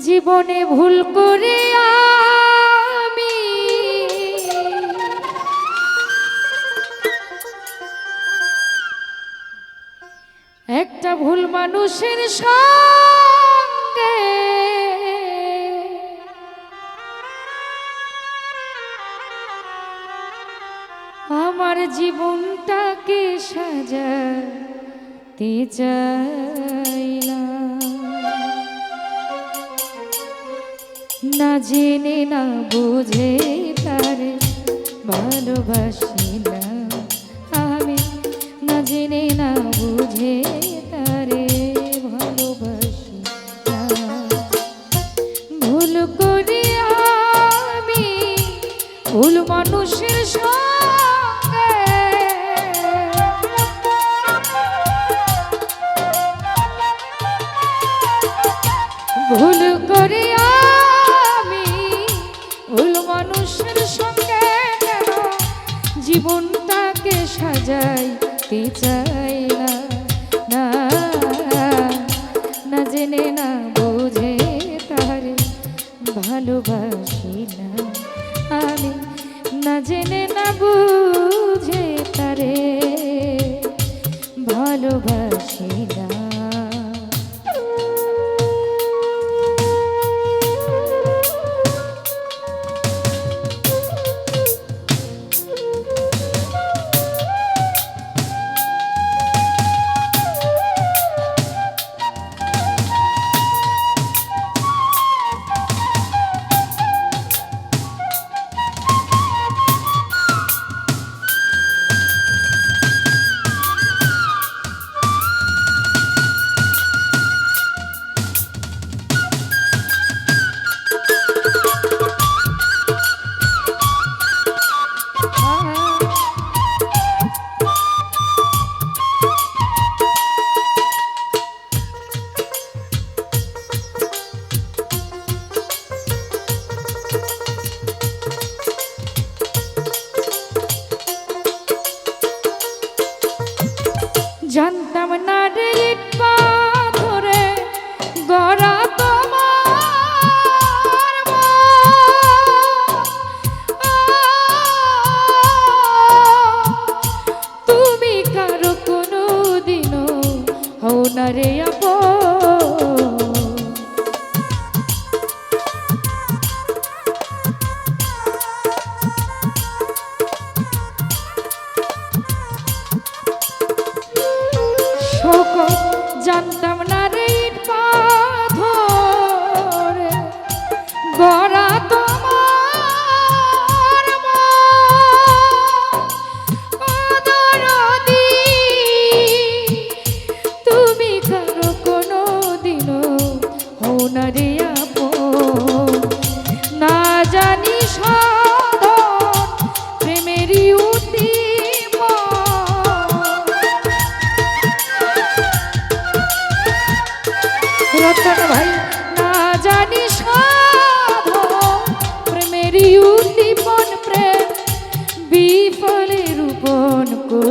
জীবনে ভুল করে আমি একটা ভুল মানুষের সঙ্গে আমার জীবনটাকে সাজাতে চাইলাম না জেনে না বুঝে তারে ভালোবাসি না। আমি না জেনে না বুঝে তারে ভালোবাসি না। ভুল করি আমি, ভুল মানুষের ভুল করে সাজাইতে চাই না না জেনে না বুঝে তারে ভালোবাসি না আমি না জেনে না বুঝে তারে ভালোবাসি না না রে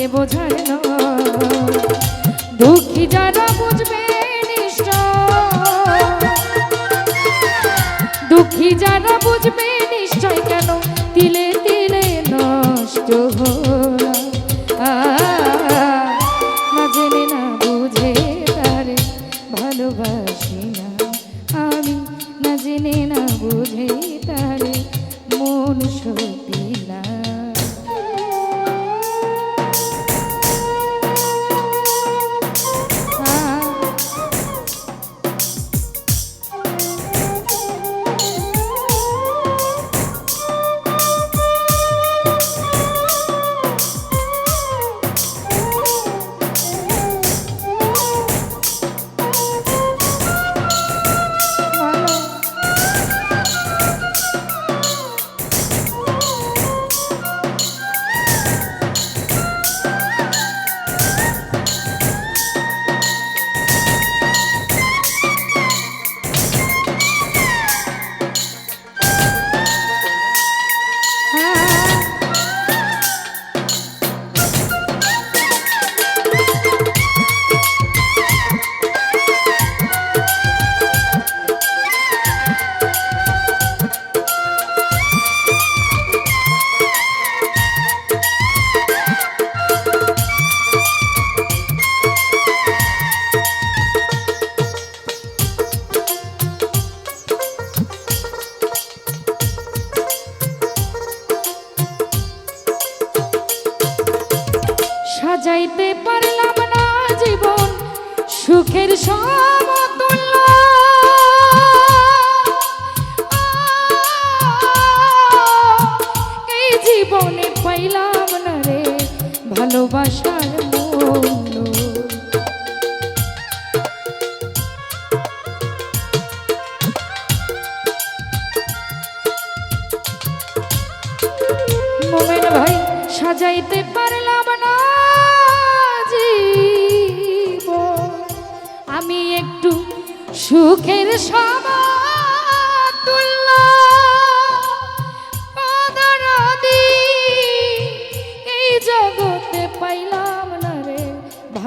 নয় দুঃখী যারা ভালোবাসার মূল্য মোমেন ভাই সাজাইতে পারলাম না আমি একটু সুখের সমাতুল্য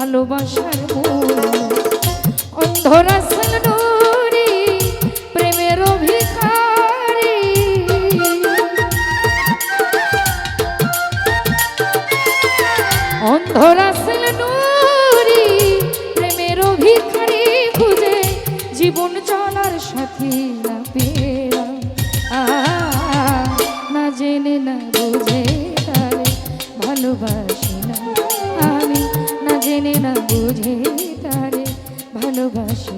ভালোবাসার মূল্য অন্ধরা নুরি প্রেমের ভিখারি অন্ধরা ছিল নুরি প্রেমের ভিখারি খুঁজে জীবন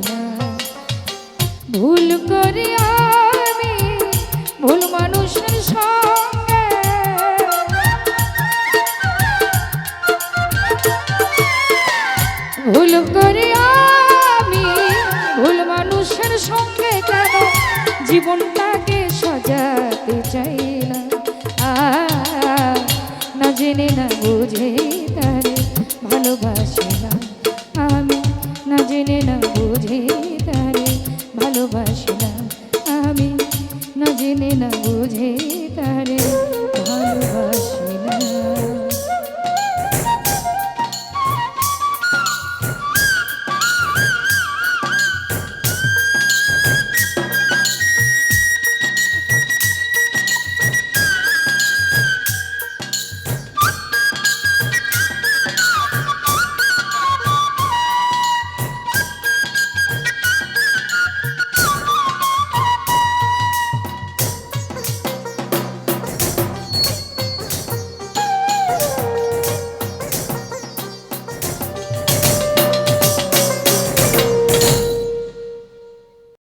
না ভুল করে আমি ভুল মানুষের সঙ্গে। ভুল করে আমি ভুল মানুষের সঙ্গে জীবনটাকে সাজাতে চাইলাম আ, না জেনে না বুঝে তারে ভালোবাসে না।